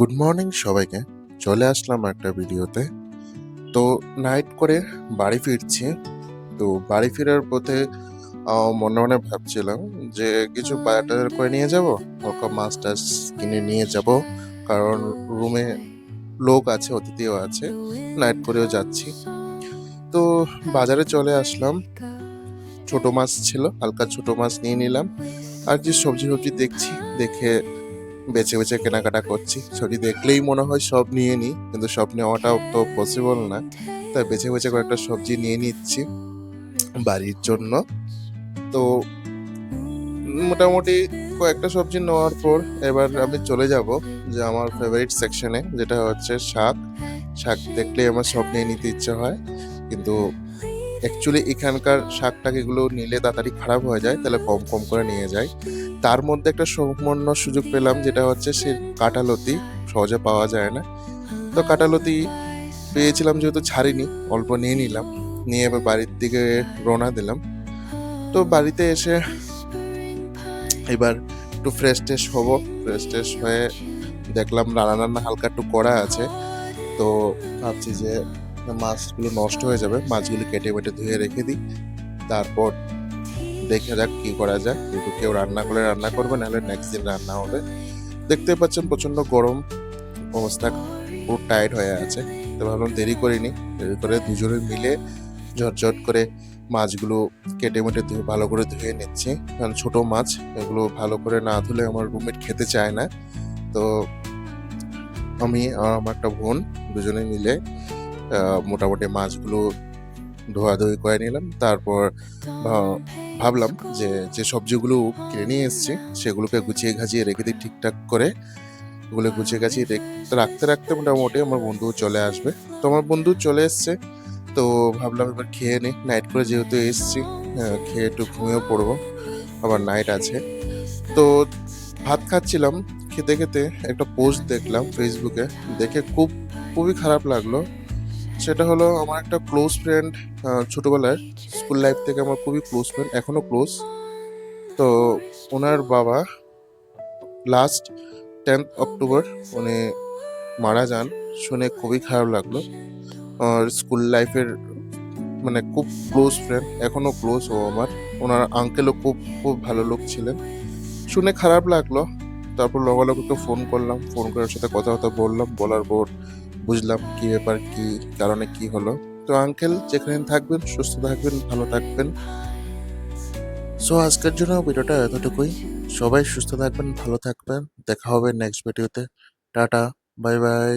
Good morning সবাইকে। চলে আসলাম একটা ভিডিওতে। তো নাইট করে বাড়ি ফিরছি। তো বাড়ি ফেরার পথে মনে মনে ভাবছিলাম যে কিছু বাজার করে নিয়ে যাব হালকা মাছ টাছ কিনে নিয়ে যাব। কারণ রুমে লোক আছে অতিথিও আছে নাইট করেও যাচ্ছি। তো বাজারে চলে আসলাম। ছোট মাছ ছিল হালকা ছোট মাছ নিয়ে নিলাম। আর যে সবজি সবজি দেখছি দেখে বেছে বেছে কেনাকাটা করছি। ছবি দেখলেই মনে হয় সব নিয়ে নিই, কিন্তু সব নেওয়াটাও তো পসিবল না। তাই বেছে বেছে কয়েকটা সবজি নিয়ে নিচ্ছি বাড়ির জন্য। তো মোটামুটি কয়েকটা সবজি নেওয়ার পর এবার আমি চলে যাব যে আমার ফেভারিট সেকশনে যেটা হচ্ছে শাক। শাক দেখলেই আমার সব নিয়ে নিতে ইচ্ছে হয়, কিন্তু অ্যাকচুয়ালি এখানকার শাক টাক এগুলো নিলে তাড়াতাড়ি খারাপ হয়ে যায়, তাহলে কম কম করে নিয়ে যায়। তার মধ্যে একটা সামান্য সুযোগ পেলাম, যেটা হচ্ছে সে কাঁঠালতি সহজে পাওয়া যায় না। তো কাঁঠালতি পেয়েছিলাম যেহেতু ছাড়িনি, অল্প নিয়ে নিলাম। নিয়ে এবার বাড়ির দিকে রওনা দিলাম। তো বাড়িতে এসে এবার একটু ফ্রেশ ট্রেশ হব। ফ্রেশ ট্রেশ হয়ে দেখলাম রান্না রান্না হালকা একটু করা আছে। তো ভাবছি যে মাছগুলো নষ্ট হয়ে যাবে, মাছগুলো কেটে বেটে ধুয়ে রেখে দিই। তারপর দেখে যাক কি করা যায়। যেহেতু কেউ রান্না করলে রান্না করবে, নাহলে নেক্সট দিন রান্না হবে। দেখতে পাচ্ছেন প্রচণ্ড গরম অবস্থা পুরো টাইট হয়ে আছে। তো ভাবলাম দেরি করিনি দেরি করে দুজনে মিলে ঝটঝট করে মাছগুলো কেটে মেটে ধুয়ে, ভালো করে ধুয়ে নিচ্ছি। কারণ ছোটো মাছ, এগুলো ভালো করে না ধুলে আমার রুমমেট খেতে চায় না। তো আমি আর আমার একটা বোন দুজনে মিলে মোটামুটি মাছগুলো ধোয়াধুয়ি করে নিলাম। তারপর ভাবলাম যে যে সবজিগুলো কিনে নিয়ে এসেছি, সেগুলোকে গুছিয়ে গাছিয়ে রেখে দিই ঠিকঠাক করে। ওগুলো গুছিয়ে গাছিয়ে রেখ- রাখতে রাখতে মোটামুটি আমার বন্ধু চলে আসবে। তো আমার বন্ধু চলে এসছে। তো ভাবলাম এবার খেয়ে নিই। নাইট করে যেহেতু এসছি খেয়ে একটু ঘুমিয়েও পড়ব। আবার নাইট আছে। তো ভাত খাচ্ছিলাম। খেতে খেতে একটা পোস্ট দেখলাম ফেসবুকে দেখে খুব, খুবই খারাপ লাগল। সেটা হলো আমার একটা ক্লোজ ফ্রেন্ড ছোটবেলার স্কুল লাইফ থেকে আমার খুবই ক্লোজ ফ্রেন্ড এখনও ক্লোজ তো ওনার বাবা লাস্ট টেন্থ অক্টোবর উনি মারা যান, শুনে খুবই খারাপ লাগল। আর স্কুল লাইফের মানে খুব ক্লোজ ফ্রেন্ড এখনও ক্লোজ ও আমার। ওনার আঙ্কেলও খুব খুব ভালো লোক ছিলেন। শুনে খারাপ লাগল, তারপর লগালগ ফোন করলাম ফোন করার সাথে কথা কথা বললাম, বলার পর বুঝলাম কি ব্যাপার, কি কারণে কি হলো। তো আঙ্কেল যেখানে থাকবেন, সুস্থ থাকবেন, ভালো থাকবেন। সো আজকের জন্য ভিডিওটা এতটুকুই। সবাই সুস্থ থাকবেন, ভালো থাকবেন। দেখা হবে নেক্সট ভিডিওতে টাটা বাই বাই